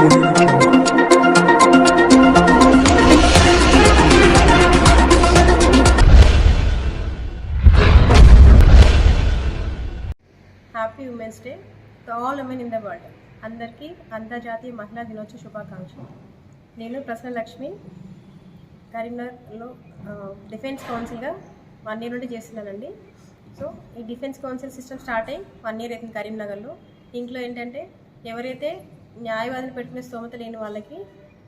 Happy women's day to all women in the world అందరికీ అంతర్జాతీయ మహిళా దినోత్సవ శుభాకాంక్షలు. నేను ప్రసన్న లక్ష్మి కరీంనగర్లో డిఫెన్స్ కౌన్సిల్గా వన్ ఇయర్ నుండి చేస్తున్నానండి. సో ఈ డిఫెన్స్ కౌన్సిల్ సిస్టమ్ స్టార్ట్ అయ్యి వన్ ఇయర్ అవుతుంది కరీంనగర్లో. ఇంట్లో ఏంటంటే ఎవరైతే న్యాయవాదులు పెట్టిన స్తోమత లేని వాళ్ళకి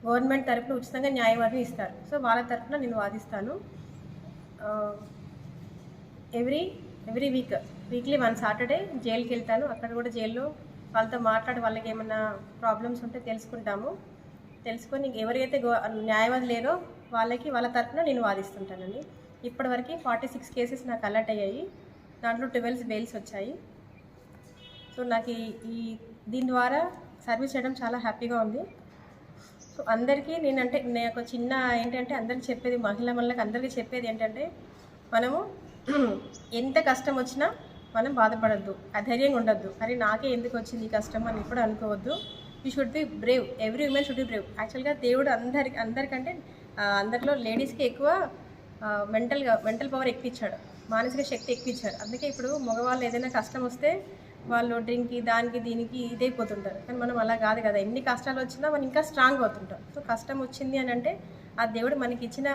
గవర్నమెంట్ తరపున ఉచితంగా న్యాయవాదిని ఇస్తారు. సో వాళ్ళ తరఫున నేను వాదిస్తాను. Every every week weekly one Saturday జైలుకి వెళ్తాను. అక్కడ కూడా జైల్లో వాళ్ళతో మాట్లాడి వాళ్ళకి ఏమైనా ప్రాబ్లమ్స్ ఉంటే తెలుసుకుంటాము. తెలుసుకొని ఎవరైతే గో న్యాయవాది లేరో వాళ్ళకి వాళ్ళ తరఫున నేను వాదిస్తుంటానండి. ఇప్పటివరకు ఫార్టీ సిక్స్ కేసెస్ నాకు అలర్ట్ అయ్యాయి. దాంట్లో ట్వెల్వ్ బెయిల్స్ వచ్చాయి. సో నాకు ఈ దీని ద్వారా సర్వీస్ చేయడం చాలా హ్యాపీగా ఉంది. సో అందరికీ నేనంటే నేను ఒక చిన్న ఏంటంటే అందరికి చెప్పేది మహిళ మళ్ళకి అందరికీ చెప్పేది ఏంటంటే మనము ఎంత కష్టం వచ్చినా మనం బాధపడద్దు. అధైర్యంగా ఉండొద్దు. అరే నాకే ఎందుకు వచ్చింది ఈ కష్టం అని ఇప్పుడు అనుకోవద్దు. You should be brave. Every women should be brave. యాక్చువల్గా దేవుడు అందరికి అందరికంటే అందరిలో లేడీస్కి ఎక్కువ మెంటల్గా మెంటల్ పవర్ ఎక్కువ ఇచ్చాడు. మానసిక శక్తి ఎక్కువ ఇచ్చాడు. అందుకే ఇప్పుడు మగవాళ్ళు ఏదైనా కష్టం వస్తే వాళ్ళు డ్రింక్కి దానికి దీనికి ఇదైపోతుంటారు. కానీ మనం అలా కాదు కదా. ఎన్ని కష్టాలు వచ్చినా మనం ఇంకా స్ట్రాంగ్ అవుతుంటాం. సో కష్టం వచ్చింది అని అంటే ఆ దేవుడు మనకి ఇచ్చిన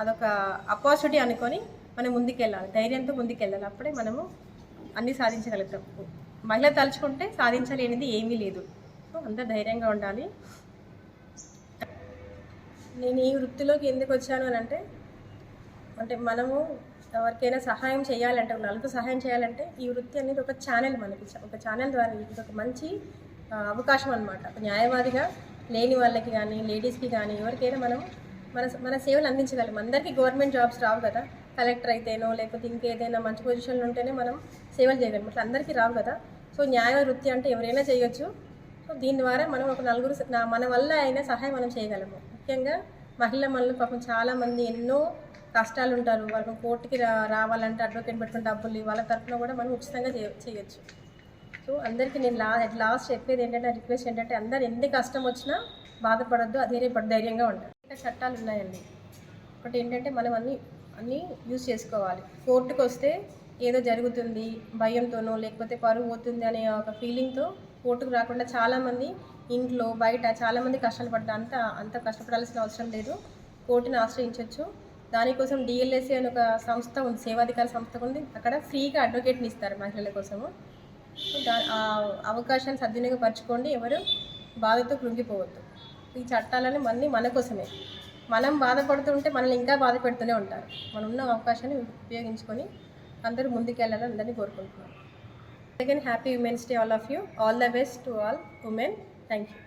అదొక అపార్చునిటీ అనుకొని మనం ముందుకెళ్ళాలి. ధైర్యంతో ముందుకెళ్ళాలి. అప్పుడే మనము అన్నీ సాధించగలుగుతాం. మహిళ తలుచుకుంటే సాధించలేనిది ఏమీ లేదు. సో అంత ధైర్యంగా ఉండాలి. నేను ఈ వృత్తిలోకి ఎందుకు వచ్చాను అని అంటే అంటే మనము ఎవరికైనా సహాయం చేయాలంటే ఒక నలుగురు సహాయం చేయాలంటే ఈ వృత్తి అనేది ఒక ఛానల్ మనకి. ఒక ఛానల్ ద్వారా ఇది ఒక మంచి అవకాశం అనమాట ఒక న్యాయవాదిగా లేని వాళ్ళకి కానీ లేడీస్కి కానీ ఎవరికైనా మనం మన మన సేవలు అందించగలం. అందరికీ గవర్నమెంట్ జాబ్స్ రావు కదా. కలెక్టర్ అయితేనో లేకపోతే ఇంకేదైనా మంచి పొజిషన్లో ఉంటేనే మనం సేవలు చేయగలం. అట్లా అందరికీ రావు కదా. సో న్యాయ వృత్తి అంటే ఎవరైనా చేయొచ్చు. సో దీని ద్వారా మనం ఒక నలుగురు నా- మన వల్ల అయినా సహాయం మనం చేయగలము. ముఖ్యంగా మహిళ మనలో పాపం చాలామంది ఎన్నో కష్టాలు ఉంటారు వాళ్ళకి కోర్టుకి రా రావాలంటే అడ్వకేట్ పెట్టుకుని డబ్బులు వాళ్ళ తరఫున కూడా మనం ఉచితంగా చేయ చేయొచ్చు. సో అందరికీ నేను లా లాస్ట్ చెప్పేది ఏంటంటే రిక్వెస్ట్ ఏంటంటే అందరు ఎన్ని కష్టం వచ్చినా బాధపడద్దు అధైర్యపడ ధైర్యంగా ఉండాలి. ఇంకా చట్టాలు ఉన్నాయండి. ఒకటి ఏంటంటే మనం అన్ని అన్నీ యూజ్ చేసుకోవాలి. కోర్టుకు వస్తే ఏదో జరుగుతుంది భయంతోనో లేకపోతే పరువు పోతుంది అనే ఒక ఫీలింగ్తో కోర్టుకు రాకుండా చాలామంది ఇంట్లో బయట చాలామంది కష్టాలు పడ్డా అంత అంత కష్టపడాల్సిన అవసరం లేదు. కోర్టుని ఆశ్రయించవచ్చు దానికోసం డిఎల్ఎస్ఏ అని ఒక సంస్థ ఉంది సేవాధికార సంస్థ ఉంది. అక్కడ ఫ్రీగా అడ్వకేట్ని ఇస్తారు మహిళల కోసము. దా ఆ అవకాశాన్ని సద్వినియోగపరచుకోండి ఎవరు బాధతో కృంగిపోవద్దు. ఈ చట్టాలని మళ్ళీ మన కోసమే. మనం బాధపడుతుంటే మనల్ని ఇంకా బాధ పెడుతూనే ఉంటారు. మనం ఉన్న అవకాశాన్ని ఉపయోగించుకొని అందరూ ముందుకెళ్ళాలని అందరినీ కోరుకుంటున్నాను second happy women's day all of you all the best to all women thank you